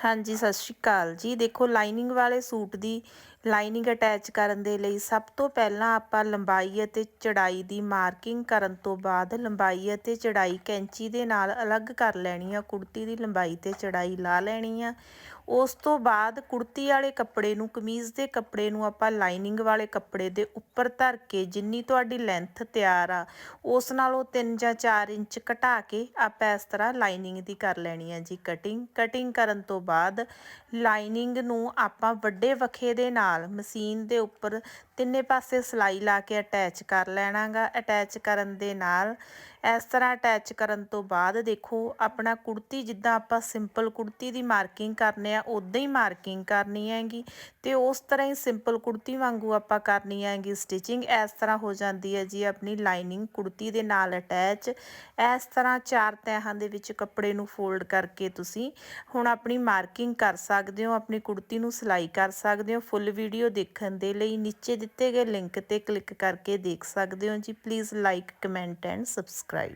ਹਾਂਜੀ, ਸਤਿ ਸ਼੍ਰੀ ਅਕਾਲ ਜੀ। ਦੇਖੋ, ਲਾਈਨਿੰਗ ਵਾਲੇ ਸੂਟ ਦੀ ਲਾਈਨਿੰਗ ਅਟੈਚ ਕਰਨ ਦੇ ਲਈ ਸਭ ਤੋਂ ਪਹਿਲਾਂ ਆਪਾਂ ਲੰਬਾਈ ਅਤੇ ਚੜਾਈ ਦੀ ਮਾਰਕਿੰਗ ਕਰਨ ਤੋਂ ਬਾਅਦ ਲੰਬਾਈ ਅਤੇ ਚੜਾਈ ਕੈਂਚੀ ਦੇ ਨਾਲ ਅਲੱਗ ਕਰ ਲੈਣੀ ਆ। ਕੁੜਤੀ ਦੀ ਲੰਬਾਈ ਤੇ ਚੜਾਈ ਲਾ ਲੈਣੀ ਆ। ਉਸ ਤੋਂ ਬਾਅਦ ਕੁੜਤੀ ਵਾਲੇ ਕੱਪੜੇ ਨੂੰ, ਕਮੀਜ਼ ਦੇ ਕੱਪੜੇ ਨੂੰ ਆਪਾਂ ਲਾਈਨਿੰਗ ਵਾਲੇ ਕੱਪੜੇ ਦੇ ਉੱਪਰ ਧਰ ਕੇ ਜਿੰਨੀ ਤੁਹਾਡੀ ਲੈਂਥ ਤਿਆਰ ਆ, ਉਸ ਨਾਲੋਂ 3 ਜਾਂ 4 ਇੰਚ ਘਟਾ ਕੇ ਆਪਾਂ ਇਸ ਤਰ੍ਹਾਂ ਲਾਈਨਿੰਗ ਦੀ ਕਰ ਲੈਣੀ ਆ ਜੀ ਕਟਿੰਗ ਕਟਿੰਗ ਕਰਨ ਤੋਂ ਬਾਅਦ ਲਾਈਨਿੰਗ ਨੂੰ ਆਪਾਂ ਵੱਡੇ ਵਖੇ ਦੇ ਨਾਲ, ਮਸ਼ੀਨ ਦੇ ਉੱਪਰ ਤਿੰਨੇ ਪਾਸੇ ਸਲਾਈ ਲਾ ਕੇ ਅਟੈਚ ਕਰ ਲੈਣਾਗਾ। ਅਟੈਚ ਕਰਨ ਦੇ ਨਾਲ ਇਸ ਤਰ੍ਹਾਂ ਅਟੈਚ ਕਰਨ ਤੋਂ ਬਾਅਦ ਦੇਖੋ, ਆਪਣਾ ਕੁੜਤੀ ਜਿੱਦਾਂ ਆਪਾਂ ਸਿੰਪਲ ਕੁੜਤੀ ਦੀ ਮਾਰਕਿੰਗ ਕਰਨੇ ਆ ਉਦਾਂ ਹੀ ਮਾਰਕਿੰਗ ਕਰਨੀ ਹੈਗੀ। ਤੇ ਉਸ ਤਰ੍ਹਾਂ ਹੀ ਸਿੰਪਲ ਕੁੜਤੀ ਵਾਂਗੂ ਆਪਾਂ ਕਰਨੀ ਹੈਗੀ ਸਟਿਚਿੰਗ ਇਸ ਤਰ੍ਹਾਂ ਹੋ ਜਾਂਦੀ ਹੈ ਜੀ ਆਪਣੀ ਲਾਈਨਿੰਗ ਕੁੜਤੀ ਦੇ ਨਾਲ ਅਟੈਚ ਇਸ ਤਰ੍ਹਾਂ ਚਾਰ ਤਹਿਾਂ ਦੇ ਵਿੱਚ ਕੱਪੜੇ ਨੂੰ ਫੋਲਡ ਕਰਕੇ ਤੁਸੀਂ ਹੁਣ ਆਪਣੀ ਮਾਰਕਿੰਗ ਕਰ ਸਕਦੇ ਹੋ, ਆਪਣੀ ਕੁੜਤੀ ਨੂੰ ਸਿਲਾਈ ਕਰ ਸਕਦੇ ਹੋ। ਫੁੱਲ ਵੀਡੀਓ ਦੇਖਣ ਦੇ ਲਈ ਨੀਚੇ ਦਿੱਤੇ ਗਏ ਲਿੰਕ ਤੇ ਕਲਿੱਕ ਕਰਕੇ ਦੇਖ ਸਕਦੇ ਹੋ ਜੀ। Please like comment and subscribe